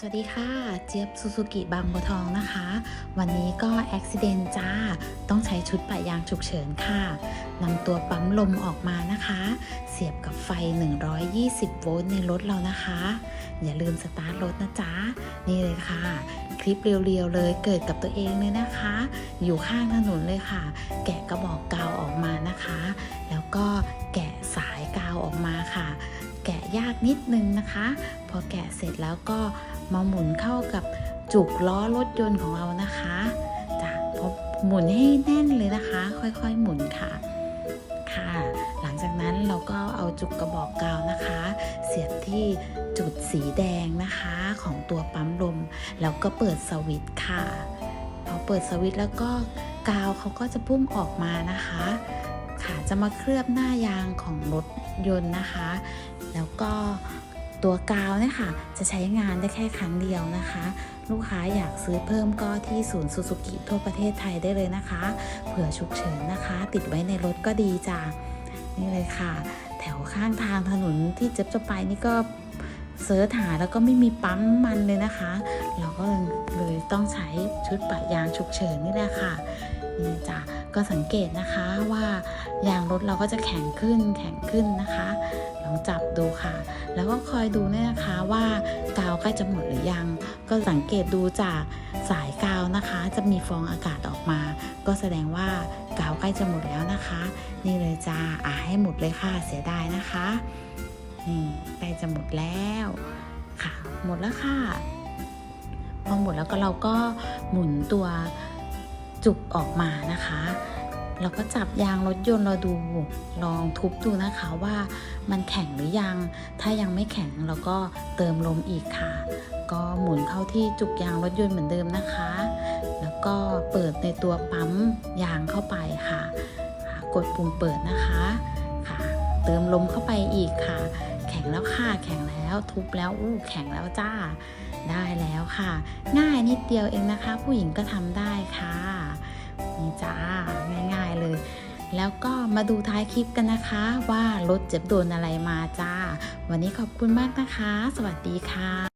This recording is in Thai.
สวัสดีค่ะ เจี๊ยบซูซูกิบางบัวทองนะคะ วันนี้ก็อุบิเหตุจ้า ต้องใช้ชุดปะยางฉุกเฉินค่ะนำตัวปั๊มลมออกมานะคะ เสียบกับไฟ 120 โวลต์ในรถเรานะคะ อย่าลืมสตาร์ทรถนะจ๊ะ นี่เลยค่ะ คลิปเรียวๆเลยเกิดกับตัวเองเลยนะคะ อยู่ข้างถนนเลยค่ะ แกะกระบอกกาวออกมานะคะ ยากนิดนึงนะคะ พอแกะเสร็จแล้วก็มาหมุนเข้ากับจุกล้อรถยนต์ของเรานะคะจ้ะพอหมุนให้แน่นเลยนะคะ ค่อยๆหมุนค่ะค่ะ หลังจากนั้นเราก็เอาจุกกระบอกกาวนะคะ เสียบที่จุดสีแดงนะคะของตัวปั๊มลมแล้วก็เปิดสวิตช์ค่ะพอเปิดสวิตช์แล้วก็กาวเขาก็จะพุ่งออกมานะคะ ค่ะจะมาเคลือบหน้ายางของรถยนต์นะคะ แล้วก็ตัวกาวเนี่ยค่ะ จะใช้งานได้แค่ครั้งเดียวนะคะ ลูกค้าอยากซื้อเพิ่มก็ที่ศูนย์ซูซูกิทั่วประเทศไทยได้เลยนะคะ เผื่อฉุกเฉินนะคะ ติดไว้ในรถก็ดีจ้ะนี่เลยค่ะ แถวข้างทางถนนที่เจ็บจะไปนี่ก็เสิร์ชหาแล้วก็ไม่มีปั๊มมันเลยนะคะ เราก็เลยต้องใช้ชุดปะยางฉุกเฉินนี่แหละค่ะนี่จ้ะ ก็สังเกตนะคะว่ายางรถเราก็จะแข็งขึ้นแข็งขึ้นนะคะ ลองจับดูค่ะ แล้วก็คอยดูเนี่ยนะคะว่ากาวใกล้จะหมดหรือยัง ก็สังเกตดูจากสายกาวนะคะ จะมีฟองอากาศออกมา ก็แสดงว่ากาวใกล้จะหมดแล้วนะคะ นี่เลยจ้าอ่าให้หมดเลยค่ะเสียดายนะคะนี่ใกล้จะหมดแล้วค่ะ หมดแล้วค่ะพอหมดแล้วก็เราก็หมุนตัว จุกออกมานะคะ เราก็จับยางรถยนต์เราดูลองทุบดูนะคะว่ามันแข็งหรือยัง ถ้ายังไม่แข็งเราก็เติมลมอีกค่ะ ก็หมุนเข้าที่จุกยางรถยนต์เหมือนเดิมนะคะ แล้วก็เปิดในตัวปั๊มยางเข้าไปค่ะ กดปุ่มเปิดนะคะค่ะ เติมลมเข้าไปอีกค่ะ แข็งแล้วค่ะแข็งแล้วทุบแล้วอู้แข็งแล้วจ้าได้แล้วค่ะ ง่ายนิดเดียวเองนะคะ ผู้หญิงก็ทำได้ค่ะ นี่จ้าง่าย ๆเลย แล้วก็มาดูท้ายคลิปกันนะคะ ว่ารถเจ็บโดนอะไรมาจ้า วันนี้ขอบคุณมากนะคะ สวัสดีค่ะ